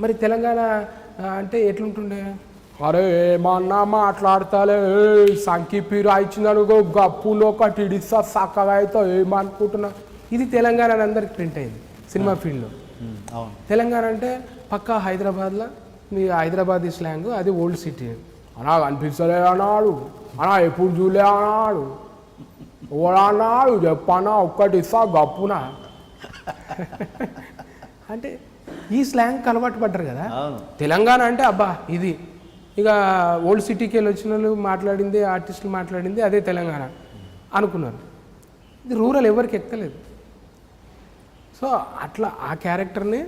మరి తెలంగాణ అంటే ఎట్లుంటుండే? అరే ఏమన్నా మాట్లాడతాలే. ఏయ్, సంకి పీరు ఇచ్చిందనుకో గప్పులో ఒకటి ఇడిస్తా అయితే ఏమనుకుంటున్నా. ఇది తెలంగాణ అని అందరికి ప్రింట్ అయింది సినిమా ఫీల్డ్లో. అవును. తెలంగాణ అంటే పక్కా హైదరాబాద్లో మీ హైదరాబాద్ స్లాంగ్ అది ఓల్డ్ సిటీ. అనా కనిపిస్తలే అన్నాడు అనా ఎప్పుడు చూలే అన్నాడు. ఓడన్నాడు చెప్పన్నా ఒక్కటి ఇస్తా గప్పున. అంటే ఈ స్లాంగ్ అలవాటు పడ్డారు కదా? తెలంగాణ అంటే అబ్బా ఇది. ఇక ఓల్డ్ సిటీకి వెళ్ళి వచ్చిన వాళ్ళు మాట్లాడింది ఆర్టిస్టులు మాట్లాడింది అదే తెలంగాణ అనుకున్నారు. ఇది రూరల్ ఎవరికి ఎక్కలేదు. సో అట్లా ఆ క్యారెక్టర్ని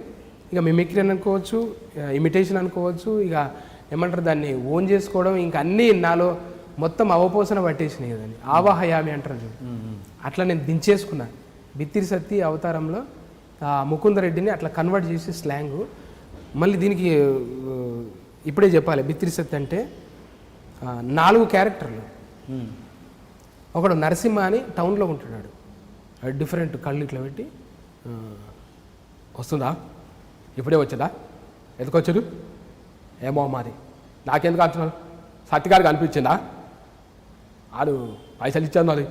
ఇక మిమిక్రీ అని అనుకోవచ్చు ఇమిటేషన్ అనుకోవచ్చు ఇక ఏమంటారు దాన్ని ఓన్ చేసుకోవడం ఇంకా అన్నీ నాలో మొత్తం అవపోసన పట్టేసినాయి కదండి. ఆవాహయామి అంటారు. అట్లా నేను దించేసుకున్నా. బిత్తిరి సత్తి అవతారంలో ముకుందరెడ్డిని అట్లా కన్వర్ట్ చేసి స్లాంగ్ మళ్ళీ దీనికి ఇప్పుడే చెప్పాలి బిత్తిరి సత్తి అంటే నాలుగు క్యారెక్టర్లు. ఒకడు నరసింహ అని టౌన్లో ఉంటున్నాడు. డిఫరెంట్ కళ్ళు ఇట్లా పెట్టి వస్తుందా? ఇప్పుడే వచ్చేదా ఎందుకు వచ్చాడు? ఏమో మాది. నాకెందుకు అంటున్నాను సత్యగారికి అనిపించిందా? ఆడు పైసలు ఇచ్చాను అది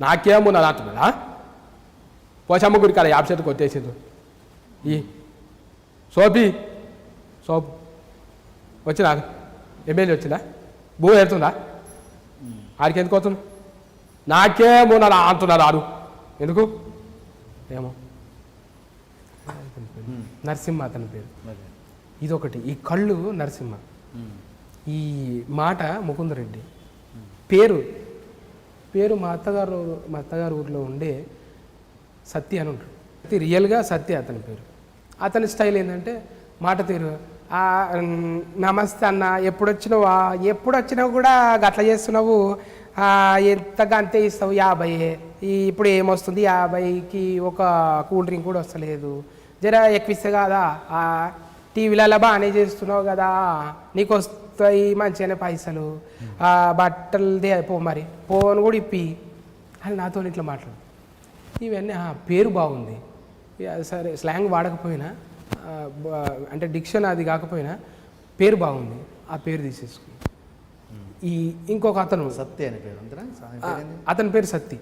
నాకేమో నాది అంటున్నాడా పోచమ్మ గురికి అలా యాప్ చేతికి కొట్టేసింది ఈ సోపి సోపు వచ్చినా ఎమ్మెల్యే వచ్చిందా? భూ వెళ్తుందా ఆడికి ఎందుకు అవుతుంది నాకేమో నా అంటున్నారు ఆడు. ఎందుకు? ఏమో. నరసింహ అతని పేరు. ఇదొకటి. ఈ కళ్ళు నరసింహ. ఈ మాట ముకుందరెడ్డి. పేరు. పేరు మా అత్తగారు మా అత్తగారు ఊర్లో ఉండే సత్య అని ఉంటాడు. ఇది రియల్గా సత్య అతని పేరు. అతని స్టైల్ ఏంటంటే మాట తీరు. నమస్తే అన్న ఎప్పుడు వచ్చినావా ఎప్పుడు వచ్చినావు కూడా అట్లా చేస్తున్నావు? ఎంతగా అంతే ఇస్తావు? యాభై. ఇప్పుడు ఏమొస్తుంది? యాభైకి ఒక కూల్ డ్రింక్ కూడా వస్తలేదు. జర ఎక్కువ ఇస్తే కాదా టీవీలలో బాగానే చేస్తున్నావు కదా? నీకు వస్తాయి మంచిగానే పైసలు. ఆ, పో మరి ఫోన్ కూడా ఇప్పి. అని నాతో ఇట్లా మాట్లాడు. ఇవన్నీ ఆ, పేరు బాగుంది. సరే స్లాంగ్ వాడకపోయినా అంటే డిక్షన్ అది కాకపోయినా పేరు బాగుంది. ఆ పేరు తీసేసుకుని ఈ ఇంకొక అతను. సత్య అని పేరు అంతేనా పేరు సత్తి.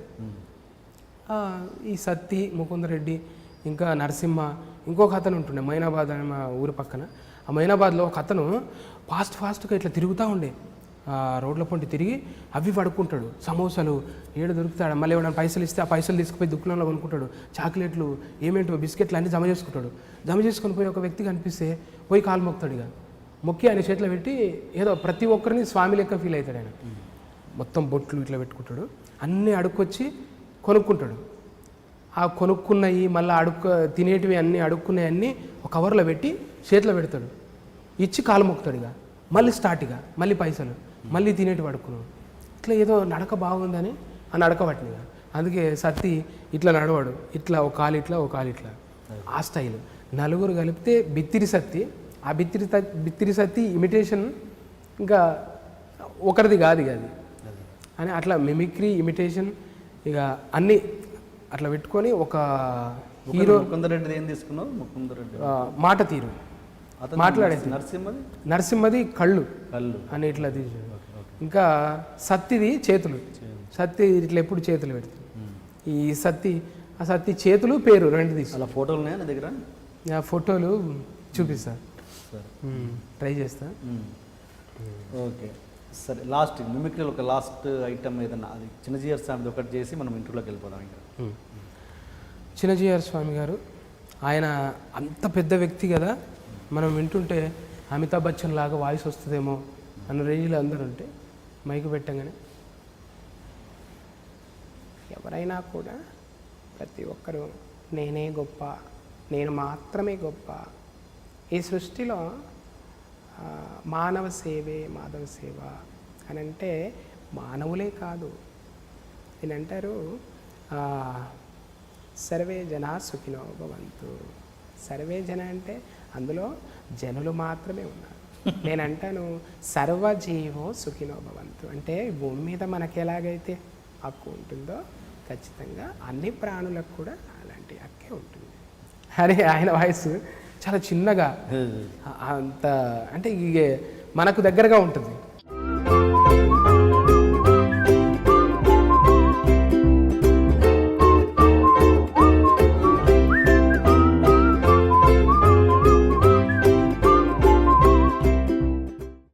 ఈ సత్తి ముకుందరెడ్డి ఇంకా నరసింహ ఇంకొక అతను ఉంటుండే మైనాబాద్ అనే మా ఊరి పక్కన. ఆ మైనాబాద్లో ఒక అతను ఫాస్ట్ ఫాస్ట్గా ఇట్లా తిరుగుతూ ఉండే. రోడ్ల పొంటి తిరిగి అవి పడుకుంటాడు. సమోసాలు ఏడు దొరుకుతాడు. మళ్ళీ ఏమైనా పైసలు ఇస్తే ఆ పైసలు తీసుకుపోయి దుకాణంలో కొనుక్కుంటాడు. చాక్లెట్లు ఏమేంటో బిస్కెట్లు అన్నీ జమ చేసుకుంటాడు. జమ చేసుకొని పోయి ఒక వ్యక్తి కనిపిస్తే పోయి కాలు మొక్కుతాడు ఇక. మొక్కి ఆయన చేతిలో పెట్టి ఏదో ప్రతి ఒక్కరిని స్వామి లెక్క ఫీల్ అవుతాడు ఆయన. మొత్తం బొట్లు ఇట్లా పెట్టుకుంటాడు. అన్నీ అడుక్కొచ్చి కొనుక్కుంటాడు. ఆ కొనుక్కున్నవి మళ్ళీ అడుక్కు తినేటివి అన్నీ అడుక్కున్నవి అన్నీ ఒక కవర్లో పెట్టి చేతిలో పెడతాడు. ఇచ్చి కాలు మొక్కుతాడు ఇక. మళ్ళీ స్టార్ట్ ఇక. మళ్ళీ పైసలు. మళ్ళీ తినేటివి అడుక్కున్నాడు ఇట్లా ఏదో నడక బాగుందని ఆ నడక పట్టిన. అందుకే సత్తి ఇట్లా నడవాడు ఇట్లా ఒక కాలు ఇట్లా ఒక కాలు ఇట్లా. ఆ స్టైల్. నలుగురు కలిపితే బిత్తిరి సత్తి ఆ బిత్తిరి బిత్తిరి సత్తి ఇమిటేషన్ ఇంకా ఒకరిది కాదు ఇక అది. అని అట్లా మిమిక్రీ ఇమిటేషన్ ఇక అన్నీ అట్లా పెట్టుకొని ఒక హీరో ముకుందరెడ్డి ఏం తీసుకున్నావు? ముకుందరెడ్డి మాట తీరు. మాట్లాడేది. నరసింహది? నరసింహది కళ్ళు. కళ్ళు. అని ఇట్లా తీసాడు ఇంకా సత్తిది చేతులు. సత్తి ఇట్లా ఎప్పుడు చేతులు పెడుతుంది. ఈ సత్తి ఆ సత్తి చేతులు పేరు రెండు తీసు అలా ఫోటోలు ఉన్నాయా నీ దగ్గర? ఆ ఫోటోలు చూపిస్తా. సరే. ట్రై చేస్తా. ఓకే. సరే లాస్ట్ మిమిక్రీలో ఒక లాస్ట్ ఐటమ్ ఏదన్నా అది చిన్నజీయర్ స్వామిది ఒకటి చేసి మనం ఇంటర్లోకి వెళ్ళిపోదాం ఇంకా. చిన్నజీఆర్ స్వామి గారు ఆయన అంత పెద్ద వ్యక్తి కదా. మనం వింటుంటే అమితాబ్ బచ్చన్ లాగా వాయిస్ వస్తుందేమో అన్న రేంజ్లో అందరూ ఉంటే మైకు పెట్టంగానే ఎవరైనా కూడా ప్రతి ఒక్కరూ నేనే గొప్ప నేను మాత్రమే గొప్ప. ఈ సృష్టిలో మానవ సేవే మాధవ సేవ అని అంటే మానవులే కాదు. దీని అంటారు సర్వే జన సుఖినో భవంతు. సర్వే జన అంటే అందులో జనులు మాత్రమే ఉన్నారు. నేను అంటాను సర్వజీవో సుఖినో భవంతు. అంటే భూమి మీద మనకి ఎలాగైతే హక్కు ఉంటుందో ఖచ్చితంగా అన్ని ప్రాణులకు కూడా అలాంటి హక్కే ఉంటుంది. అని ఆయన వాయిస్ చాలా చిన్నగా అంత అంటే ఇక మనకు దగ్గరగా ఉంటుంది.